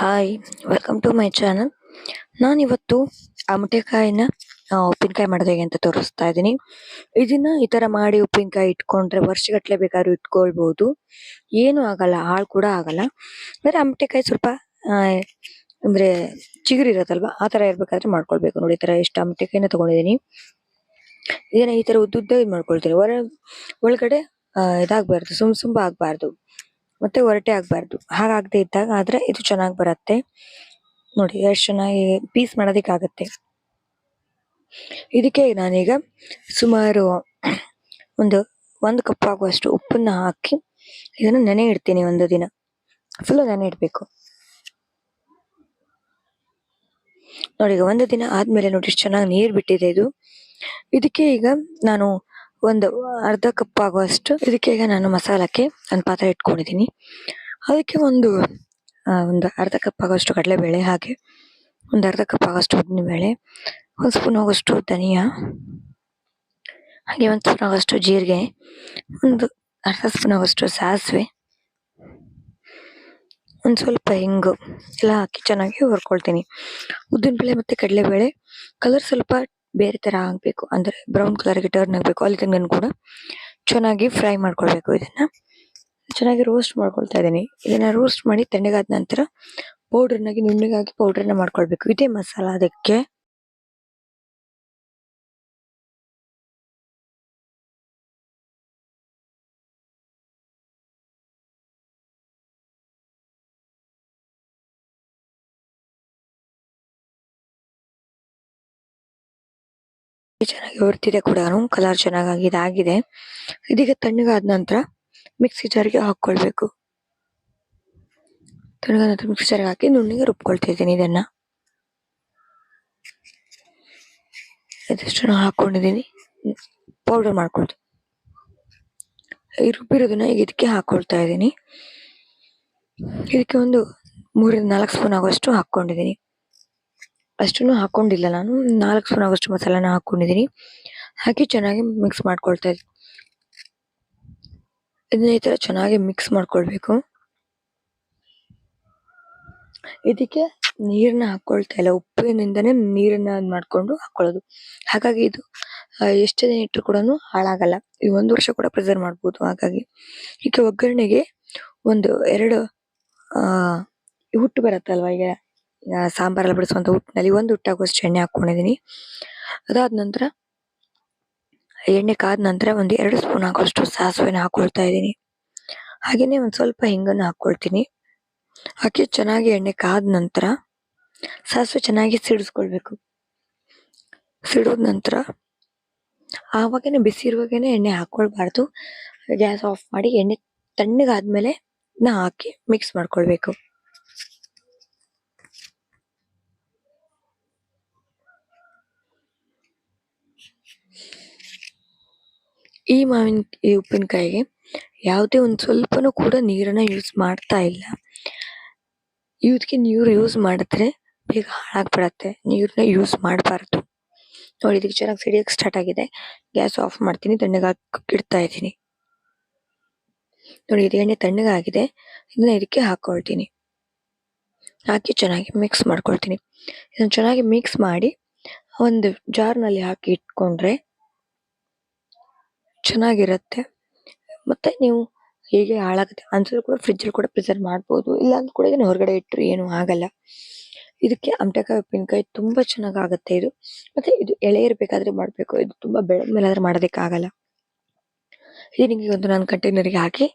Hi welcome to my channel ನಾನಿವತ್ತು ಅಮಟೆಕಾಯಿನ ಉಪ್ಪಿನಕಾಯಿ ಮಾಡೋದು ಅಂತ ತೋರಿಸ್ತಾ ಇದ್ದೀನಿ. ಇದನ್ನ ಈ ಥರ ಮಾಡಿ ಉಪ್ಪಿನಕಾಯಿ ಇಟ್ಕೊಂಡ್ರೆ ವರ್ಷಗಟ್ಟಲೆ ಬೇಕಾದ್ರೂ ಇಟ್ಕೊಳ್ಬೋದು. ಏನು ಆಗಲ್ಲ, ಹಾಳು ಕೂಡ ಆಗಲ್ಲ. ಅಂದರೆ ಅಮಟೆಕಾಯಿ ಸ್ವಲ್ಪ ಅಂದರೆ ಅಂದ್ರೆ ಚಿಗುರಿ ಇರತ್ತಲ್ವಾ, ಆ ಥರ ಇರಬೇಕಾದ್ರೆ ಮಾಡ್ಕೊಳ್ಬೇಕು. ನೋಡಿ, ಈ ಥರ ಎಷ್ಟು ಅಮಟೆಕಾಯಿನ ತೊಗೊಂಡಿದ್ದೀನಿ. ಇದನ್ನ ಈ ಥರ ಉದ್ದುದ್ದ ಇದು ಮಾಡ್ಕೊಳ್ತೀನಿ. ಹೊರ ಒಳಗಡೆ ಇದಾಗ್ಬಾರ್ದು, ಸುಮ್ ಸುಂಬ ಆಗ್ಬಾರ್ದು. ಮತ್ತೆ ಒರಟೆ ಆಗ್ಬಾರ್ದು. ಹಾಗಾಗದೆ ಇದ್ದಾಗ ಆದ್ರೆ ಇದು ಚೆನ್ನಾಗಿ ಬರುತ್ತೆ. ನೋಡಿ ಎಷ್ಟು ಚೆನ್ನಾಗಿ ಪೀಸ್ ಮಾಡೋದಿಕ್ ಆಗತ್ತೆ ಇದಕ್ಕೆ ನಾನೀಗ ಸುಮಾರು ಒಂದು ಒಂದು ಕಪ್ ಆಗುವಷ್ಟು ಉಪ್ಪನ್ನ ಹಾಕಿ ಇದನ್ನು ನೆನೆ ಇಡ್ತೀನಿ ಒಂದು ದಿನ. ಫುಲ್ ನೆನೆ ಇಡಬೇಕು. ನೋಡಿ, ಈಗ ಒಂದು ದಿನ ಆದ್ಮೇಲೆ ನೋಡಿ ಎಷ್ಟು ಚೆನ್ನಾಗಿ ನೀರ್ ಬಿಟ್ಟಿದೆ ಇದು. ಇದಕ್ಕೆ ಈಗ ನಾನು ಒಂದು ಅರ್ಧ ಕಪ್ ಆಗುವಷ್ಟು ಇದಕ್ಕೆ ಈಗ ನಾನು ಮಸಾಲಕ್ಕೆ ಒಂದು ಪಾತ್ರೆ ಇಟ್ಕೊಂಡಿದ್ದೀನಿ. ಅದಕ್ಕೆ ಒಂದು ಒಂದು ಅರ್ಧ ಕಪ್ ಆಗುವಷ್ಟು ಕಡಲೆಬೇಳೆ ಹಾಗೆ ಒಂದು ಅರ್ಧ ಕಪ್ ಆಗೋಷ್ಟು ಉದ್ದಿನಬೇಳೆ, ಒಂದು ಸ್ಪೂನ್ ಆಗೋಷ್ಟು ಧನಿಯಾ, ಹಾಗೆ ಒಂದು ಸ್ಪೂನ್ ಆಗೋಷ್ಟು ಜೀರಿಗೆ, ಒಂದು ಅರ್ಧ ಸ್ಪೂನ್ ಆಗೋಷ್ಟು ಸಾಸಿವೆ, ಒಂದು ಸ್ವಲ್ಪ ಹಿಂಗು ಎಲ್ಲ ಹಾಕಿ ಚೆನ್ನಾಗಿ ಹುರ್ಕೊಳ್ತೀನಿ. ಉದ್ದಿನಬೇಳೆ ಮತ್ತು ಕಡಲೆಬೇಳೆ ಕಲರ್ ಸ್ವಲ್ಪ ಬೇರೆ ತರ ಆಗ್ಬೇಕು. ಅಂದ್ರೆ ಬ್ರೌನ್ ಕಲರ್ಗೆ ಟರ್ನ್ ಆಗ್ಬೇಕು. ಅಲ್ಲಿ ತನಕ ಕೂಡ ಚೆನ್ನಾಗಿ ಫ್ರೈ ಮಾಡ್ಕೊಳ್ಬೇಕು ಇದನ್ನ. ಚೆನ್ನಾಗಿ ರೋಸ್ಟ್ ಮಾಡ್ಕೊಳ್ತಾ ಇದ್ದೀನಿ. ಇದನ್ನ ರೋಸ್ಟ್ ಮಾಡಿ ತಣ್ಣಗಾದ ನಂತರ ಪೌಡರ್ನಾಗಿ ನುಣ್ಣಗಾಗಿ ಪೌಡರ್ನ ಮಾಡ್ಕೊಳ್ಬೇಕು. ಇದೇ ಮಸಾಲ ಅದಕ್ಕೆ. ಚೆನ್ನಾಗಿ ಬರ್ತಿದೆ ಕೂಡ. ಕಲರ್ ಚೆನ್ನಾಗಿ ಇದಾಗಿದೆ. ಇದೀಗ ತಣ್ಣಗಾದ ನಂತರ ಮಿಕ್ಸಿ ಜಾರ್ಗೆ ಹಾಕೊಳ್ಬೇಕು ತಣ್ಣಗಾದ ನಂತರ ಮಿಕ್ಸಿ ಜಾರ್ಗೆ ಹಾಕಿ ನುಣ್ಣಿಗೆ ರುಬ್ಕೊಳ್ತಿದ್ದೀನಿ ಇದನ್ನ. ಇದಿಷ್ಟು ಹಾಕೊಂಡಿದ್ದೀನಿ. ಪೌಡರ್ ಮಾಡ್ಕೊಳ್ತೀನಿ ಈ ರುಬ್ಬಿರೋದನ್ನ ಈಗ ಇದಕ್ಕೆ ಹಾಕೊಳ್ತಾ ಇದ್ದೀನಿ. ಇದಕ್ಕೆ ಒಂದು ಮೂರಿಂದ ನಾಲ್ಕು ಸ್ಪೂನ್ ಆಗುವಷ್ಟು ಹಾಕೊಂಡಿದ್ದೀನಿ ಅಷ್ಟನ್ನು ಹಾಕೊಂಡಿಲ್ಲ ನಾನು. ನಾಲ್ಕು ಸ್ಪೂನ್ ಆಗೋಷ್ಟು ಮಸಾಲಾನ ಹಾಕೊಂಡಿದ್ದೀನಿ ಹಾಕಿ ಚೆನ್ನಾಗಿ ಮಿಕ್ಸ್ ಮಾಡ್ಕೊಳ್ತಾ ಇದ್ದೀನಿ ಇದನ್ನ ಈ ಥರ ಚೆನ್ನಾಗಿ ಮಿಕ್ಸ್ ಮಾಡ್ಕೊಳ್ಬೇಕು. ಇದಕ್ಕೆ ನೀರನ್ನ ಹಾಕ್ಕೊಳ್ತಾ ಇಲ್ಲ. ಉಪ್ಪಿನಿಂದನೇ ನೀರನ್ನ ಮಾಡಿಕೊಂಡು ಹಾಕೊಳ್ಳೋದು. ಹಾಗಾಗಿ ಇದು ಎಷ್ಟು ದಿನ ಇಟ್ಟರು ಕೂಡ ಹಾಳಾಗಲ್ಲ. ಈ ಒಂದು ವರ್ಷ ಕೂಡ ಪ್ರಿಸರ್ವ್ ಮಾಡ್ಬೋದು. ಹಾಗಾಗಿ ಈಗ ಒಗ್ಗರಣೆಗೆ ಒಂದು ಎರಡು ಹುಟ್ಟು ಬರುತ್ತಲ್ವಾ ಈಗ? ಸಾಂಬಾರೆಲ್ಲ ಬಿಡಿಸುವಂತ ಹುಟ್ಟಿನಲ್ಲಿ ಒಂದು ಹುಟ್ಟಾಗುವಷ್ಟು ಎಣ್ಣೆ ಹಾಕೊಂಡಿದ್ದೀನಿ ಅದಾದ ನಂತರ ಎಣ್ಣೆ ಕಾದ ನಂತರ ಒಂದು ಎರಡು ಸ್ಪೂನ್ ಹಾಕೋಷ್ಟು ಸಾಸಿವೆನ ಹಾಕೊಳ್ತಾ ಇದ್ದೀನಿ ಹಾಗೆಯೇ ಒಂದು ಸ್ವಲ್ಪ ಹಿಂಗನ್ನು ಹಾಕ್ಕೊಳ್ತೀನಿ ಹಾಕಿ ಚೆನ್ನಾಗಿ ಎಣ್ಣೆ ಕಾದ ನಂತರ ಸಾಸಿವೆ ಚೆನ್ನಾಗಿ ಸಿಡಿಸ್ಕೊಳ್ಬೇಕು. ಸಿಡಿದ ನಂತರ ಆವಾಗೇನೆ ಬಿಸಿ ಇರುವಾಗೇನೆ ಎಣ್ಣೆ ಹಾಕ್ಕೊಳ್ಬಾರ್ದು ಗ್ಯಾಸ್ ಆಫ್ ಮಾಡಿ ಎಣ್ಣೆ ತಣ್ಣಗಾದ್ಮೇಲೆ ನಾ ಹಾಕಿ ಮಿಕ್ಸ್ ಮಾಡ್ಕೊಳ್ಬೇಕು. ಈ ಮಾವಿನ, ಈ ಉಪ್ಪಿನಕಾಯಿಗೆ ಯಾವುದೇ ಒಂದು ಸ್ವಲ್ಪನೂ ಕೂಡ ನೀರನ್ನ ಯೂಸ್ ಮಾಡ್ತಾ ಇಲ್ಲ. ಇದಕ್ಕೆ ನೀರು ಯೂಸ್ ಮಾಡಿದ್ರೆ ಬೇಗ ಹಾಳಾಗ್ಬಿಡತ್ತೆ. ನೀರನ್ನ ಯೂಸ್ ಮಾಡಬಾರ್ದು. ನೋಡಿ ಇದಕ್ಕೆ ಚೆನ್ನಾಗಿ ಸಿಡಿಯಕ್ಕೆ ಸ್ಟಾರ್ಟ್ ಆಗಿದೆ. ಗ್ಯಾಸ್ ಆಫ್ ಮಾಡ್ತೀನಿ. ತಣ್ಣಗಾಕ್ ಇಡ್ತಾ ಇದ್ದೀನಿ. ನೋಡಿ, ಇದು ಎಣ್ಣೆ ತಣ್ಣಗಾಗಿದೆ. ಇದನ್ನ ಇದಕ್ಕೆ ಹಾಕೊಳ್ತೀನಿ. ಹಾಕಿ ಚೆನ್ನಾಗಿ ಮಿಕ್ಸ್ ಮಾಡ್ಕೊಳ್ತೀನಿ. ಇದನ್ನು ಚೆನ್ನಾಗಿ ಮಿಕ್ಸ್ ಮಾಡಿ ಒಂದು ಜಾರ್ನಲ್ಲಿ ಹಾಕಿ ಇಟ್ಕೊಂಡ್ರೆ ಚೆನ್ನಾಗಿರತ್ತೆ. ಮತ್ತೆ ನೀವು ಹೀಗೆ ಹಾಳಾಗುತ್ತೆ. ಅನ್ಸಿದ್ರು ಕೂಡ ಫ್ರಿಜ್ಜಲ್ಲಿ ಕೂಡ ಪ್ರಿಸರ್ವ್ ಮಾಡ್ಬೋದು. ಇಲ್ಲ ಅಂದ್ರೆ ಕೂಡ ಇದನ್ನು ಹೊರಗಡೆ ಇಟ್ಟರು ಏನು ಆಗಲ್ಲ. ಇದಕ್ಕೆ ಅಮಟೆಕಾಯಿ ಉಪ್ಪಿನಕಾಯಿ ತುಂಬಾ ಚೆನ್ನಾಗಿ ಆಗುತ್ತೆ ಇದು. ಮತ್ತೆ ಇದು ಎಳೆ ಇರಬೇಕಾದ್ರೆ ಮಾಡಬೇಕು. ಇದು ತುಂಬಾ ಬೆಳೆದ ಮೇಲೆ ಆದ್ರೆ ಮಾಡೋದಕ್ಕೆ ಆಗಲ್ಲ ಇದು ನಿಮಗೆ ಒಂದು ನಾನು ಕಂಟೈನರ್ಗೆ ಹಾಕಿ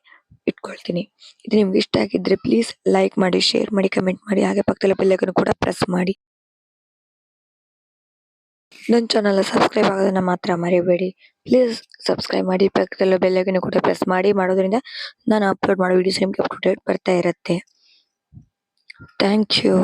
ಇಟ್ಕೊಳ್ತೀನಿ. ಇದು ನಿಮ್ಗೆ ಇಷ್ಟ ಆಗಿದ್ರೆ ಪ್ಲೀಸ್ ಲೈಕ್ ಮಾಡಿ ಶೇರ್ ಮಾಡಿ ಕಮೆಂಟ್ ಮಾಡಿ. ಹಾಗೆ ಪಕ್ಕದಲ್ಲಿ ಬೆಲ್ಲಗನ್ನು ಕೂಡ ಪ್ರೆಸ್ ಮಾಡಿ. ನನ್ನ ಚಾನಲ್ ಸಬ್ಸ್ಕ್ರೈಬ್ ಆಗೋದನ್ನು ಮಾತ್ರ ಮರಿಬೇಡಿ. ಪ್ಲೀಸ್ ಸಬ್ಸ್ಕ್ರೈಬ್ ಮಾಡಿ, ಪಕ್ಕದಲ್ಲೂ ಬೆಲ್ಲಗಿನ ಕೂಡ ಪ್ರೆಸ್ ಮಾಡಿ. ಮಾಡೋದ್ರಿಂದ ನಾನು ಅಪ್ಲೋಡ್ ಮಾಡೋ ವೀಡಿಯೋಸ್ ನಿಮಗೆ ಅಪ್ ಟು ಡೇಟ್ ಬರ್ತಾ ಇರುತ್ತೆ. Thank you